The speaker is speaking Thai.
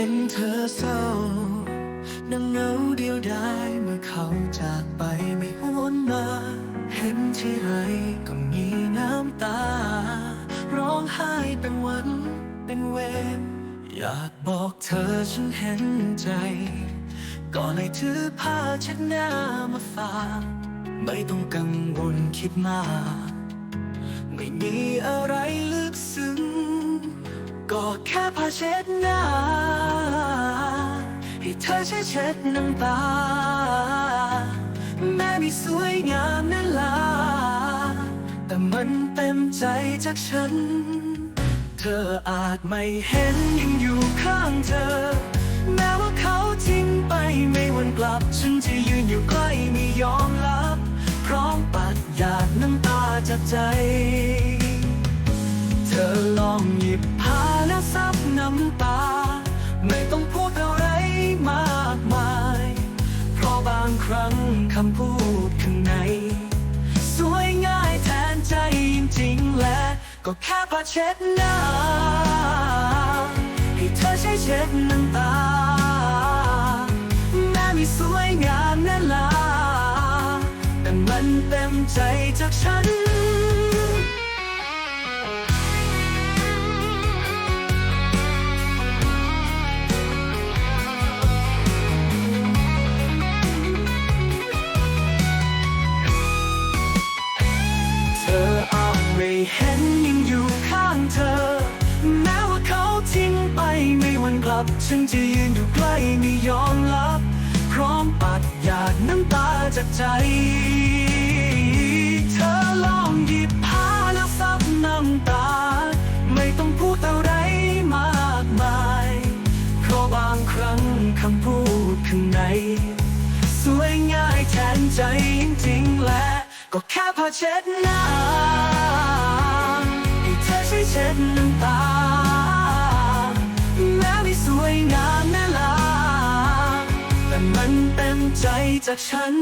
ห็นเธอเศร้านั่งเหงาเดียวดายเมื่อเขาจากไปไม่หวนมา เห็นที่ไรก็มีน้ำตา ร้องไห้เป็นวันเป็นเวรอยากบอกเธอฉันเห็นใจก็เลยถือผ้าเช็ดหน้ามาฝากไม่ต้องกังวลคิดมาก ไม่มีอะไรลึกซึ้ง ก็แค่ผ้าเช็ดหน้า ให้เธอใช้เช็ดน้ำตา แม้ไม่สวยงามนั่นละแต่มันเต็มใจจากฉัน เธออาจไม่เห็นยังอยู่ข้างเธอ แม้ว่าเขาทิ้งไปไม่วันกลับ ฉันจะยืนอยู่ใกล้ไม่ยอมลับ พร้อมปัดหยาดน้ำตาจากใจ เธอลองหยิบ ซับน้ำตา ไม่ต้องพูดอะไรมากมาย เพราะบางครั้งคำพูดข้างใน สวยง่ายแทนใจจริงๆและ ก็แค่ผ้าเช็ดหน้า ให้เธอใช้เช็ดน้ำตา แม้ม่สวยงามนั่นล่ะแต่มันเต็มใจจากฉัน ลับ ฉันจะยืนอยู่ใกล้ไม่ยอมลับ พร้อมปัดหยาดน้ำตาจากใจ เธอลองหยิบผ้าแล้วซับน้ำตา ไม่ต้องพูดอะไรมากมาย เพราะบางครั้งคำพูดข้างใน สวยง่ายแทนใจจริงๆและ ก็แค่ผ้าเช็ดหน้าให้เธอใช้เช็ดน้ำตา ใจจากฉัน